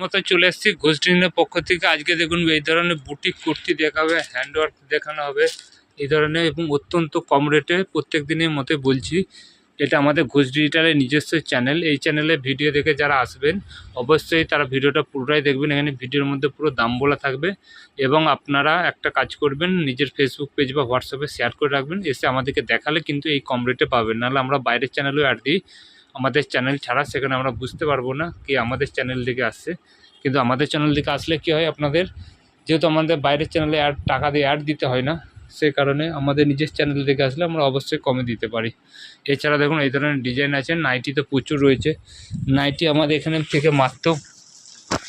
মতো চলে এসেছি ঘোষ পক্ষ থেকে। আজকে দেখুন এই ধরনের বুটিক কুর্তি দেখাবে হ্যান্ডওয়ার্ক দেখানো হবে এই ধরনের এবং অত্যন্ত কম রেটে প্রত্যেক দিনের মতো বলছি। এটা আমাদের ঘোষ ডিজিটালের নিজস্ব চ্যানেল এই চ্যানেলে ভিডিও দেখে যারা আসবেন, অবশ্যই তারা ভিডিওটা পুরোটাই দেখবেন। এখানে ভিডিওর মধ্যে পুরো দাম বলা থাকবে এবং আপনারা একটা কাজ করবেন, নিজের ফেসবুক পেজ বা হোয়াটসঅ্যাপে শেয়ার করে রাখবেন। এসে আমাদেরকে দেখালে কিন্তু এই কম রেটে পাবেন। নাহলে আমরা বাইরের চ্যানেলেও অ্যাড দিই। আমাদের চ্যানেল ছাড়া সেখানে আমরা বুঝতে পারব না কি আমাদের চ্যানেল থেকে আসছে। কিন্তু আমাদের চ্যানেল থেকে আসলে কি হয় আপনাদের? যেহেতু আমাদের বাইরের চ্যানেলে অ্যাড টাকা দিয়ে অ্যাড দিতে হয় না সেই কারণে আমাদের নিজের চ্যানেল থেকে আসলে আমরা অবশ্যই কমে দিতে পারি। এছাড়া দেখুন, এই ধরনের ডিজাইন আছে নাইটি তো প্রচুর রয়েছে। নাইটি আমাদের এখানে থেকে মাত্র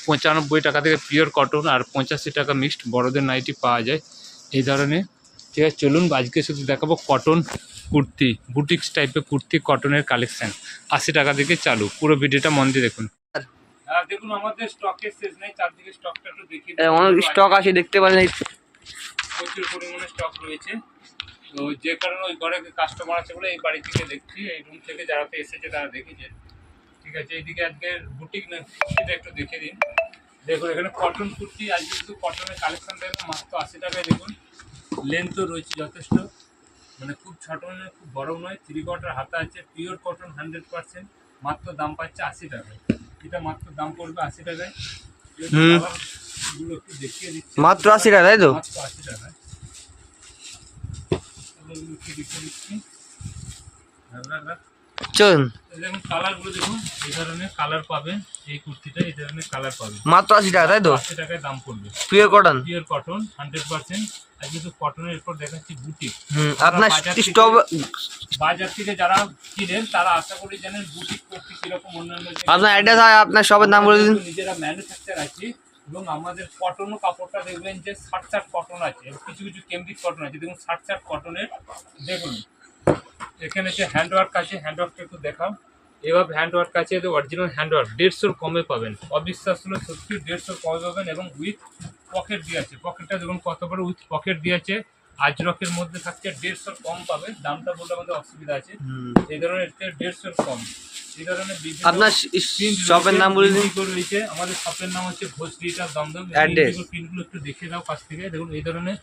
পঁচানব্বই টাকা থেকে পিওর কটন আর পঁচাশি টাকা মিক্সড বড়দের নাইটি পাওয়া যায়। এই ধরনের ঠিক আছে চলুন আজকে শুধু দেখাবো কটন কুর্তি বুটিক্স টাইপের কুর্তি কটনের কালেকশন আশি টাকা থেকে চালু। পুরো ভিডিওটা মন দিয়ে দেখুন। হ্যাঁ দেখুন আমাদের স্টকের শেষ নেই চারদিকে স্টকটা একটু দেখিয়ে অনেক স্টক আছে দেখতে পারেন প্রচুর পরিমাণে স্টক রয়েছে। তো যে কারণে ওই ঘরে কাস্টমার আছে বলে এই বাড়ি থেকে দেখছি এই রুম থেকে যারা তো এসেছে তারা দেখেছে। ঠিক আছে এইদিকে আজকে বুটিক না একটু দেখে দিন দেখুন এখানে কটন কুর্তি আজকে শুধু কটনের কালেকশন দেখুন মাত্র আশি টাকায় দেখুন। লেন্থও রয়েছে যথেষ্ট। মানে খুব ছোট নয় খুব বড় নয়। থ্রি কোয়ার্টার হাতা আছে পিওর কটন হান্ড্রেড পার্সেন্ট মাত্র দাম পাচ্ছে আশি টাকায়। এটা মাত্র দাম পড়বে আশি টাকায়। মাত্র আশি টাকা তাই তো? মাত্র আশি টাকায়। একটু দেখিয়ে দিচ্ছি। রাখ, রাখ। চলুন। কালারগুলো দেখুন এই ধরনের কালার পাবেন এই কুর্তিটা এই ধরনের কালার পাবেন। মাত্র আশি টাকা তাই তো? আশি টাকায় দাম পড়বে। Pure cotton pure cotton hundred percent আর কিন্তু কটনের এরপর দেখাচ্ছি বুটিক আপনার বাজার থেকে- স্টক বাজার থেকে যারা কিনেন তারা আশা করি জানেন বুটিক কুর্তি কীরকম অন্যান্য আপনার অ্যাড্রেস আর আপনার শপের নাম বলে দিন। নিজেরা ম্যানুফ্যাকচার আছি এবং আমাদের কটনও কাপড়টা দেখবেন যে ষাট ষাট কটন আছে কিছু কিছু কেমব্রিক কটন আছে। দেখুন ষাট ষাট কটনের দেখুন এখানে যে হ্যান্ড ওয়ার্ক আছে হ্যান্ড ওয়ার্কটা একটু দেখাও। এভাবে হ্যান্ড ওয়ার্ক আছে অরিজিনাল হ্যান্ড ওয়ার্ক দেড়শোর কমে পাবেন। অবিশ্বাস হলো সত্যি দেড়শোর কমে পাবেন এবং উইথ পকেট দিয়ে আছে। পকেটটা দেখুন কত বড় উইথ পকেট দিয়ে আছে। আজরকের মধ্যে থাকছে দেড়শোর কম পাবেন। দামটা বলতে আমাদের অসুবিধা আছে। এই ধরনের দেড়শোর কম। এই ধরনের আপনার শপের নাম বলে দিন। রয়েছে। আমাদের শপের নাম হচ্ছে ডিজিটাল দমদম. প্রিন্টগুলো একটু দেখে দাও কাছ থেকে। দেখুন এই ধরনের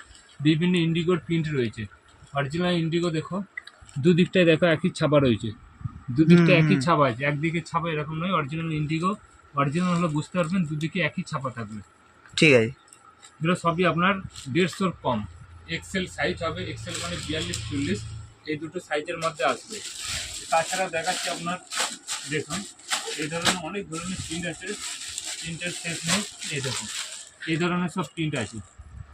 বিভিন্ন ইন্ডিগোর প্রিন্ট রয়েছে। অরিজিনাল ইন্ডিগো দেখো। দুদিকটায় দেখো একই ছাপা রয়েছে। দুদিকটা একই ছাপা আছে। একদিকে ছাপা এরকম নয় অরিজিনাল ইন্ডিগো অরিজিনাল হলে বুঝতে পারবেন দুদিকে একই ছাপা থাকবে। ঠিক আছে। এগুলো সবই আপনার দেড়শোর কম। এক্সেল সাইজ হবে এক্সেল মানে বিয়াল্লিশ চল্লিশ এই দুটো সাইজের মধ্যে আসবে। তাছাড়া দেখাচ্ছি আপনার দেখুন এই ধরনের অনেক ধরনের প্রিন্ট আছে। প্রিন্টের শেষ নেই এই দেখুন এই ধরনের সব প্রিন্ট আছে।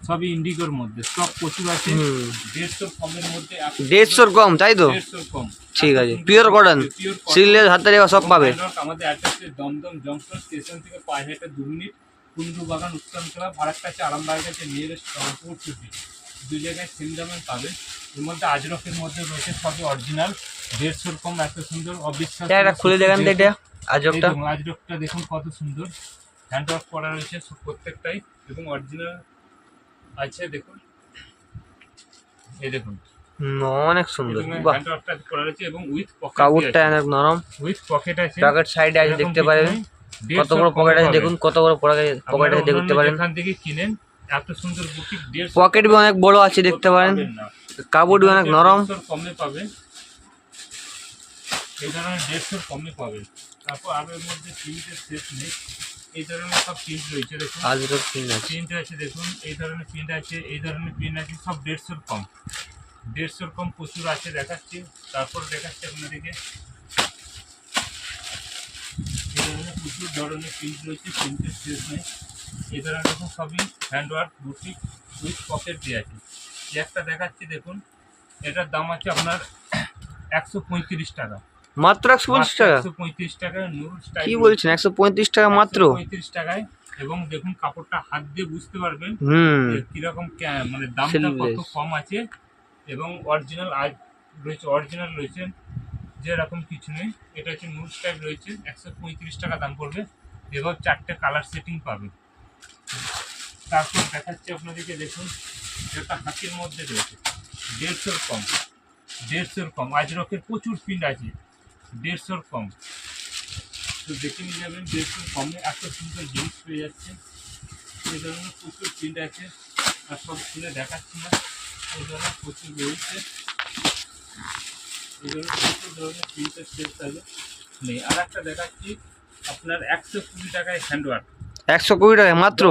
সবই ইন্ডিগোর মধ্যে স্টক প্রচুর আছে হুম। দেড়শোর কমের মধ্যে দেড়শোর কম তাই তো? দেড়শোর কম। ঠিক আছে পিওর কটন পিওর সিলের হাতে রেখা সব পাবে। আমাদের অ্যাড্রেসে দমদম জংশন স্টেশন থেকে পায়ে হেঁটে দু মিনিট কুন্ডু বাগান উত্তমতলা ভাড়ার কাছে আরামবাগের কাছে নিয়ারেস্ট রংপুর ছুটি দু জায়গায় সেম দামে পাবে এর মধ্যে আজরকের মধ্যে রয়েছে সবই অরিজিনাল দেড়শোর কম এত সুন্দর অবিশ্বাস এটা একটা খুলে দেখান তো এটা আজবটা আজরকটা। দেখুন কত সুন্দর। হ্যান্ড ওয়ার্ক করা রয়েছে সব প্রত্যেকটাই এবং অরিজিনাল আছে দেখুন। এই দেখুন। অনেক সুন্দর। বাহ। করা রয়েছে এবং উইথ পকেট কাপড়টা অনেক নরম। উইথ পকেট আছে। পকেট সাইডে আছে দেখতে পারেন। কত বড় পকেট আছে দেখুন কত বড় পকেট আছে দেখতে পারেন। যেখান থেকে কিনেন এত সুন্দর বুটিক পকেট বি অনেক বড় আছে দেখতে পারেন। কাপড় অনেক নরম। কমে পাবেন। এই ধরনের দেড়শোর কমে পাবেন। তারপর আরও এর মধ্যে প্রিন্টের শেষ নেই। এই ধরনের সব প্রিন্ট রয়েছে দেখুন। আজরক পিন আছে। প্রিন্ট আছে দেখুন। এই ধরনের প্রিন্ট আছে এই ধরনের প্রিন্ট আছে সব দেড়শোর কম। দেড়শোর কম প্রচুর আছে দেখাচ্ছি। তারপর দেখাচ্ছি আপনাদেরকে। এই ধরনের প্রচুর ধরনের প্রিন্ট রয়েছে প্রিন্টের শেষ নেই। এই ধরনের দেখুন সবই হ্যান্ডওয়ার্ক বুটিক উইথ পকেট দিয়ে আছে। একটা দেখাচ্ছি দেখুন। এটার দাম আছে আপনার একশো পঁয়ত্রিশ টাকা। মাত্র একশো পঁচিশ টাকা? একশো পঁয়ত্রিশ নুরুল কি বলছেন? একশো পঁয়ত্রিশ টাকা মাত্র? পঁয়ত্রিশ টাকায়। এবং দেখুন কাপড়টা হাত দিয়ে বুঝতে পারবেন কীরকম মানে দামটা কত কম আছে। এবং অরিজিনাল আজ রয়েছে অরিজিনাল রয়েছে যেরকম কিছু নেই। এটা হচ্ছে নুল স্টাইল রয়েছে একশো পঁয়ত্রিশ টাকা দাম পড়বে। এবং চারটে কালার সেটিং পাবে। তারপর দেখাচ্ছি আপনাদেরকে দেখুন এটা হাতির মধ্যে রয়েছে। দেড়শোর কম দেড়শোর কম। আজরকের প্রচুর প্রিন্ট আছে। দেড়শোর কম। তো দেখে নিয়ে যাবেন দেড়শোর কমে এত সুন্দর জিনিস পেয়ে যাচ্ছে এই ধরনের প্রচুর প্রিন্ট আছে আর সব খুলে দেখাচ্ছি না। এই ধরনের প্রচুর রয়েছে। এই ধরনের প্রচুর ধরনের প্রিন্টের সেট আছে নেই। আর একটা দেখাচ্ছি আপনার একশো কুড়ি টাকায় হ্যান্ডওয়ার্ক একশো কুড়ি টাকা মাত্র?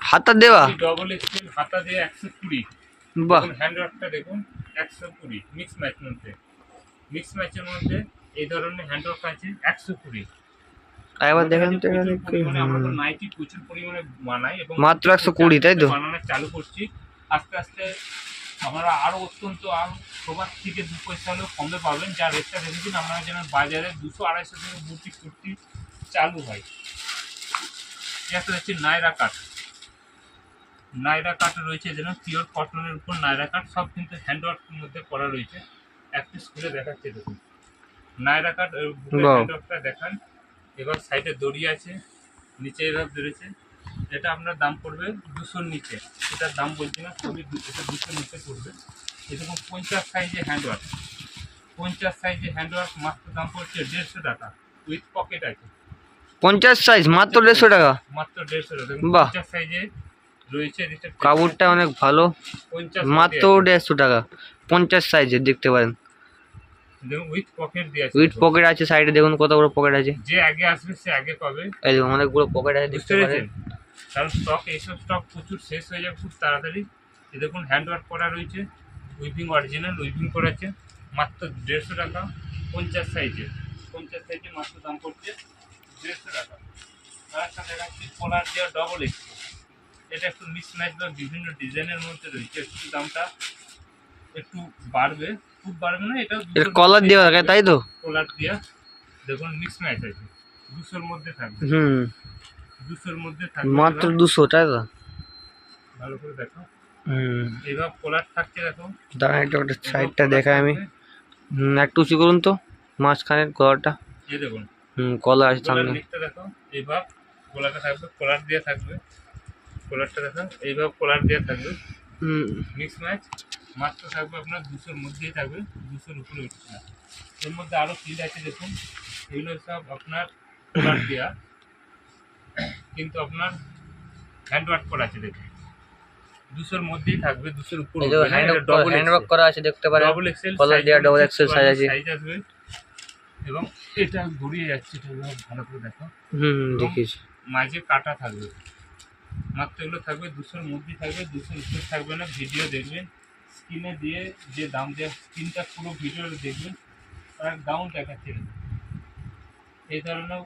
হাতার দেওয়া? ডবল এক্সেল হাতা দিয়ে একশো কুড়ি। বাহ। হ্যান্ডওয়ার্কটা দেখুন একশো কুড়ি মিক্স ম্যাচ মধ্যে মিক্স ম্যাচের মধ্যে এই ধরনের হ্যান্ডওয়ার্ক আছে একশো কুড়ি। একবার দেখেন তো এখানে আমরা তো নাইটি প্রচুর পরিমাণে বানাই এবং মাত্র 120 তাই তো? বানানো চালু করছি। আস্তে আস্তে আমরা আরও অত্যন্ত আরও সবার থেকে দু পয়সা হলেও কমে পাবেন যা রেটটা দেখেছেন আপনারা যেন বাজারে দুশো আড়াইশো থেকে বুটি কুর্তি চালু হয়। একটা হচ্ছে নাইরা কাট নাইরা কাট রয়েছে যেন পিওর কটনের উপর নাইরা কাট সব কিন্তু হ্যান্ডওয়ার্কের মধ্যে করা রয়েছে। একটি স্কুলে দেখাচ্ছে দেখুন নাইরা কাট। হ্যান্ডওয়ার্কটা দেখান। এবার সাইডে দড়ি আছে নিচে এভাবে ধরেছে। এটা আপনার দাম পড়বে দুশোর নিচে। এটার দাম বলছি না সবই দু- এটা দুশোর নিচে পড়বে। এরকম পঞ্চাশ সাইজে হ্যান্ডওয়ার্ক পঞ্চাশ সাইজে হ্যান্ডওয়ার্ক মাত্র দাম পড়ছে দেড়শো টাকা উইথ পকেট আছে। পঞ্চাশ সাইজ মাত্র দেড়শো টাকা? মাত্র দেড়শো টাকা। পঞ্চাশ সাইজে রয়েছে কাপড়টা অনেক ভালো। পঞ্চাশ মাত্র দেড়শো টাকা। পঞ্চাশ সাইজের দেখতে পারেন। দেখুন উইথ পকেট দিয়ে আছে উইথ পকেট আছে সাইডে দেখুন কত বড় পকেট আছে। যে আগে আসবে সে আগে পাবে। এই দেখুন অনেক বড় পকেট আছে দেখতে পারেন। কারণ স্টক এইসব স্টক প্রচুর শেষ হয়ে যাবে খুব তাড়াতাড়ি। এই দেখুন হ্যান্ডওয়ার্ক করা রয়েছে। উইভিং অরিজিনাল উইভিং করা আছে মাত্র দেড়শো টাকা পঞ্চাশ সাইজে পঞ্চাশ সাইজে মাত্র দাম পড়ছে দেড়শো টাকা। আর একটা দেখাচ্ছি কলার দেওয়া ডবল এক্সপো এটা একটু মিসম্যাচ বা বিভিন্ন ডিজাইনের মধ্যে রয়েছে একটু দামটা একটু বাড়বে খুব বাড়বে না এটা এর কলার দেওয়া থাকে তাই তো? কলার দেওয়া দেখুন মিক্স ম্যাচ আছে। দুশোর মধ্যে থাকবে। হুম। দুশোর মধ্যে থাকবে। মাত্র দুশো তাই তো? ভালো করে দেখো। হুম। এবার কলার থাকছে দেখো। দাঁড়ান একটু একটা সাইডটা দেখাই আমি। হুম একটু উঁচু করুন তো মাঝখানের কলারটা এই দেখুন। হুম কলার আছে সামনে। দেখো। এইভাব কলারটা থাকবে কলার দিয়ে থাকবে। কলারটা দেখো। এইভাব কলার দিয়ে থাকবে। হুম। মিক্স ম্যাচ মাত্র থাকবে আপনার দুশোর মধ্যেই থাকবে দুশোর উপরে উঠছে না। এর মধ্যে আরও ফিল আছে দেখুন এগুলো সব আপনার কলার দেওয়া কিন্তু আপনার হ্যান্ডওয়ার্ক করা আছে দেখুন। দুশোর মধ্যেই থাকবে দুশোর উপর হ্যান্ড হ্যান্ড করা আছে দেখতে পারেন। ডবল এক্সেল Collar দেওয়া double XL size আছে। সাইজ আসবে। এবং এটা ঘুরিয়ে যাচ্ছে এটা ভালো করে দেখো। হুম দেখিয়েছি। মাঝে কাটা থাকবে। মাত্র এগুলো থাকবে দুশোর মধ্যে থাকবে দুশোর উপরে থাকবে না ভিডিও দেখবেন। স্ক্রিনে দিয়ে যে দাম দেওয়া স্ক্রিনটা পুরো ভিডিও দেখবেন আর দাম দেখাচ্ছে না। এই ধরনের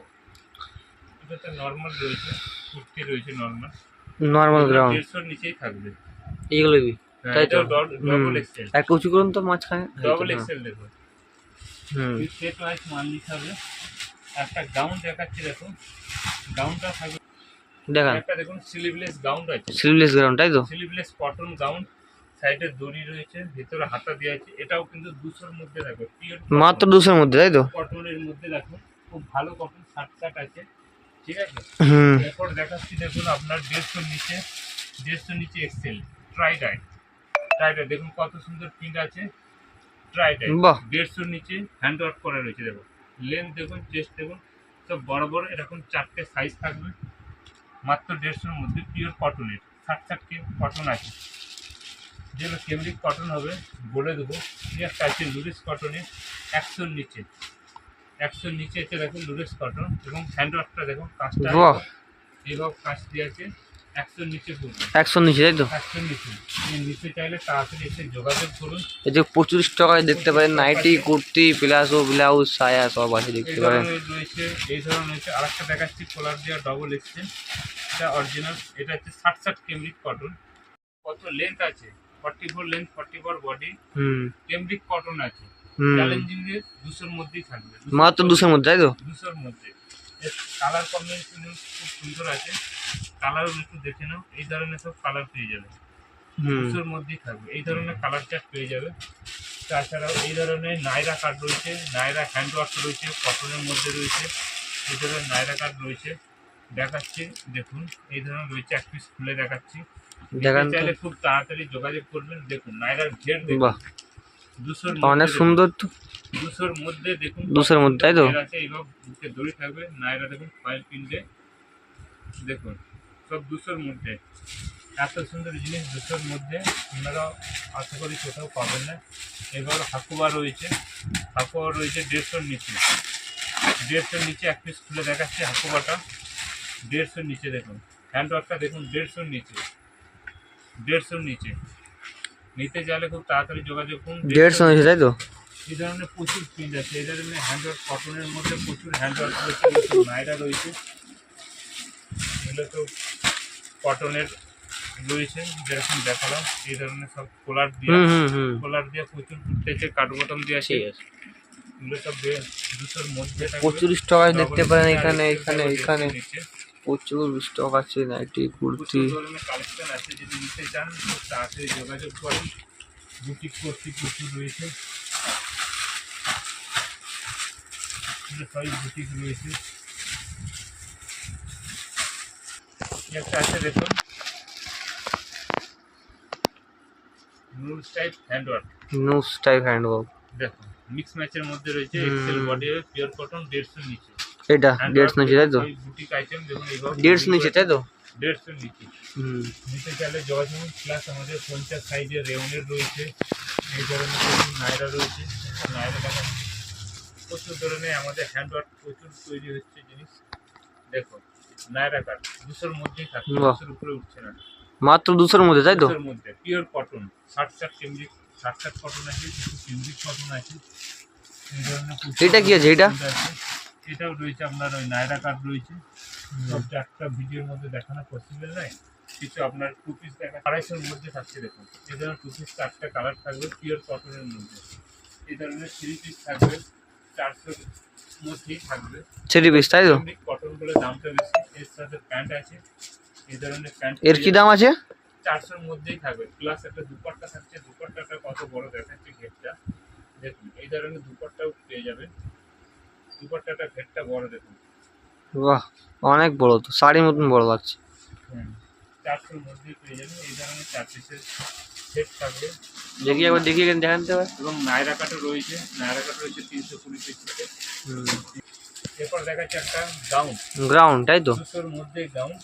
এটাতে নর্মাল রয়েছে কুর্তি রয়েছে নর্মাল নর্মাল গ্রাউন্ড দেড়শোর নিচেই থাকবে। এইগুলো বি হ্যাঁ, তাই তো? ডবল এক্সেল একটু উঁচু করুন তো মাঝখানে। ডবল। এক্সেল দেখো হুম। সেট ওয়াইজ মাল নিতে হবে। একটা গাউন দেখাচ্ছি দেখো গাউনটা থাকবে দেখান। একটা দেখুন স্লিভলেস গাউন আছে। স্লিভলেস গ্রাউন্ড তাই তো? স্লিভলেস কটন গাউন সাইডে দড়ি রয়েছে ভিতরে হাতা দেওয়া আছে। এটাও কিন্তু দুশোর মধ্যে থাকবে পিওর মাত্র দুশোর মধ্যে তাই তো? কটনের মধ্যে দেখো খুব ভালো কটন শার্ট শার্ট আছে। ঠিক আছে? এরপর দেখাচ্ছি দেখুন আপনার দেড়শোর নিচে দেড়শোর নিচে XL tie dye tie dye দেখুন কত সুন্দর প্রিন্ট আছে। ট্রাই ডাই বাহ। দেড়শোর নিচে হ্যান্ড ওয়ার্ক করা রয়েছে দেখুন। লেন্থ দেখুন চেস্ট দেখুন সব বড় বড় এরকম চারটে সাইজ থাকবে। মাত্র দেড়শোর মধ্যে পিওর কটনের ষাট ষাট কটন আছে। যেগুলো কেমরিক কটন হবে বলে দেবো। ঠিক একটা আছে লুরিস কটনের একশোর নিচে। একশোর নিচে আছে দেখুন লুরিস কটন এবং হ্যান্ড ওয়ার্কটা দেখুন কাঁচটা বাহ। এইভাবে কাঁচ দিয়ে আছে একশোর নিচে পড়বে একশো নিচে তাই তো? একশোর নিচে। নিতে চাইলে তাড়াতাড়ি এসে যোগাযোগ করুন। এই যে প্রচুর স্টক দেখতে পারেন নাইটি কুর্তি প্লাজো ব্লাউজ সায়া সব আছে দেখতে পারেন। রয়েছে এই ধরনের রয়েছে। আর একটা দেখাচ্ছি কলার দেওয়া ডবল এক্সেল এটা অরিজিনাল এটা হচ্ছে ষাট ষাট কটন কত লেন্থ আছে? Forty four length forty four body হুম। কেমরিক কটন আছে। চ্যালেঞ্জিং এর দুশোর মধ্যেই থাকবে। মাত্র দুশোর মধ্যে তাই তো? দুশোর মধ্যে। কালার কম্বিনেশন খুব সুন্দর আছে। কালারও একটু দেখে নাও। এই ধরনের সব কালার পেয়ে যাবে। দুশোর মধ্যেই থাকবে। এই ধরনের কালার চার্ট পেয়ে যাবে। তাছাড়াও এই ধরনের নাইরা কার্ড রয়েছে। নাইরা হ্যান্ড ওয়ার্ক রয়েছে কটনের মধ্যে রয়েছে। এই ধরনের নাইরা কার্ড রয়েছে। দেখাচ্ছি দেখুন। এই ধরনের রয়েছে এক পিস খুলে দেখাচ্ছি। দেখান চাইলে খুব তাড়াতাড়ি যোগাযোগ করবেন দেখুন নাইরার ঘের বাহ। দুশোর অনেক সুন্দর তো। দুশোর মধ্যে দেখুন দুশোর মধ্যে, তাই তো? এইভাবে বুকে দড়ি থাকবে নাইরা দেখুন ফাইল প্রিন্টে দেখুন সব দুশোর মধ্যে। এত সুন্দর জিনিস দুশোর মধ্যে আপনারা আশা করি কোথাও পাবেন না। এবার হাকুবা রয়েছে হাকুবা রয়েছে দেড়শোর নিচে। দেড়শোর নিচে এক পিস খুলে দেখাচ্ছে হাকুবাটা দেড়শোর নিচে দেখুন হ্যান্ডওয়ার্কটা দেখুন দেড়শোর নিচে। দেড়শোর নিচে। নিতে চাইলে খুব তাড়াতাড়ি যোগাযোগ করুন। দেড়শো নিচে তাই তো? এই ধরনের প্রচুর প্রিন্ট আছে। এই ধরনের হ্যান্ডওয়ার্ক কটনের মধ্যে প্রচুর হ্যান্ডওয়ার্ক রয়েছে নাইরা রয়েছে। এগুলো তো কটনের রয়েছে যেরকম দেখালাম। এই ধরনের সব কোলার দিয়ে কোলার দিয়ে প্রচুর ফুটেছে কাঠ বটম দিয়ে আছে। ঠিক আছে। এগুলো সব দুশোর মধ্যে। প্রচুর স্টক দেখতে পারেন এখানে এখানে এখানে। প্রচুর স্টক আছে নাইটি কুর্তি কালেকশন আছে যদি নিতে চান তাড়াতাড়ি যোগাযোগ করেন বুটিক করতে প্রচুর রয়েছে সবই বুটিক রয়েছে একটা আছে দেখুন nudes type handwork news type handwork দেখুন মিক্স ম্যাচের মধ্যে রয়েছে এক্সেল বডি পিওর কটন দেড়শো নিচে। এটা দেড়শো নিচে তাই তো দেড়শো নিচে তাই তো দেড়শো নিচে। হুম। চাইলে যোগাযোগ প্লাস আমাদের পঞ্চাশ সাইজের রেউনের রয়েছে। এই ধরনের প্রচুর নায়রা রয়েছে। নায়রা দেখা প্রচুর ধরনের আমাদের হ্যান্ডওয়ার্ক প্রচুর তৈরি হচ্ছে জিনিস। দেখো নায়রা কাট দুশোর মধ্যেই থাকে। দুশোর উপরে উঠছে না। মাত্র দুশোর মধ্যে তাই তো দুশোর মধ্যে পিওর কটন ষাট ষাট কেমব্রিক ষাট ষাট কটন আছে কিছু কটন আছে। এটা কি আছে, এটা? এটাও রয়েছে আপনার ওই নায়রা কাট রয়েছে। সব একটা ভিডিওর মধ্যে দেখানো পসিবল নয় কিছু আপনার টু পিস দেখা আড়াইশোর মধ্যে থাকছে দেখুন। এ ধরনের টু পিস চারটা কালার থাকবে পিওর কটনের মধ্যে। এই ধরনের থ্রি পিস থাকবে চারশোর মধ্যেই থাকবে। থ্রি পিস তাই তো? কটন বলে দামটা বেশি এর সাথে প্যান্ট আছে। এই ধরনের প্যান্ট এর কি দাম আছে? চারশোর মধ্যেই থাকবে। প্লাস একটা দুপাট্টা থাকছে। দুপাট্টাটা কত বড় দেখাচ্ছে ঘেরটা দেখুন এই ধরনের দুপাট্টাও পেয়ে যাবেন। দুপাট্টাটা ঘেরটা বড় দেখুন। বাহ অনেক বড় তো শাড়ির মতন বড় লাগছে। চারশোর মধ্যেই পেয়ে যাবেন এই ধরনের চার পিসের সেট থাকবে। দেখি একবার দেখি এখানে দেখান এবং নায়রা কাটও রয়েছে নায়রা কাট রয়েছে তিনশো কুড়ি পিস থেকে এরপর দেখাচ্ছে একটা গাউন। গ্রাউন্ড তাই তো? দুশোর মধ্যে গাউন।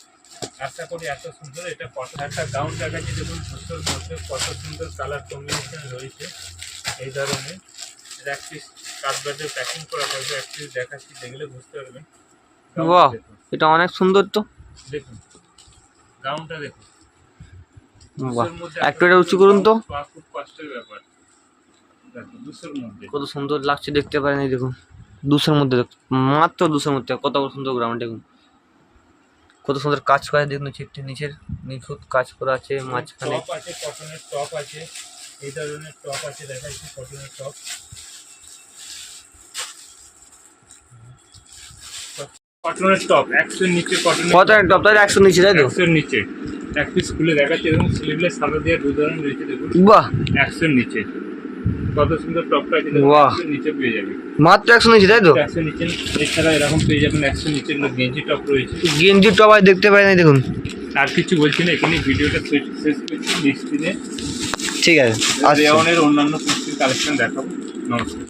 আশা করি এত সুন্দর এটা কত একটা গাউন দেখাচ্ছে দেখুন দুশোর মধ্যে কত সুন্দর কালার কম্বিনেশন রয়েছে এই ধরনের। এক পিস প্যাকিং করা থাকবে পিস দেখাচ্ছি দেখলে বুঝতে পারবেন। বাহ এটা অনেক সুন্দর তো। দেখুন গাউনটা দেখুন। বাহ একটু এটা উঁচু করুন তো। খুব কষ্টের ব্যাপার। কত সুন্দর লাগছে দেখতে পারেন এই দেখুন। দুশোর মধ্যে মাত্র দুশোর মধ্যে কত সুন্দর গ্রাউন্ড দেখুন। কত সুন্দর কাজ করা দেখুন নিচের নিচের নিখুঁত কাজ করা আছে মাঝখানে। টপ আছে কটনের টপ আছে। এই ধরনের টপ আছে দেখাচ্ছি কটনের টপ কটনের টপ একশোর নিচে কটনের কত টপ তাই একশো নিচে তাই তো? একশোর নিচে। এক পিস খুলে দেখাচ্ছে এবং স্লিভলেস সাদা দিয়ে দু ধরনের রয়েছে দেখুন। বাহ! একশোর নিচে। কত সুন্দর টপটা বাহ। নিচে পেয়ে যাবে। মাত্র একশো নিচে তাই তো? একশো নিচে এছাড়া এরকম পেয়ে যাবেন একশো নিচে গেঞ্জি টপ রয়েছে। গেঞ্জির টপ আর দেখতে পারেন এই দেখুন। আর কিছু বলছি না এখানে ভিডিওটা শেষ করছি নেক্সট দিনে। ঠিক আছে আচ্ছা রেওনের অন্যান্য কালেকশন দেখাবো। নমস্কার।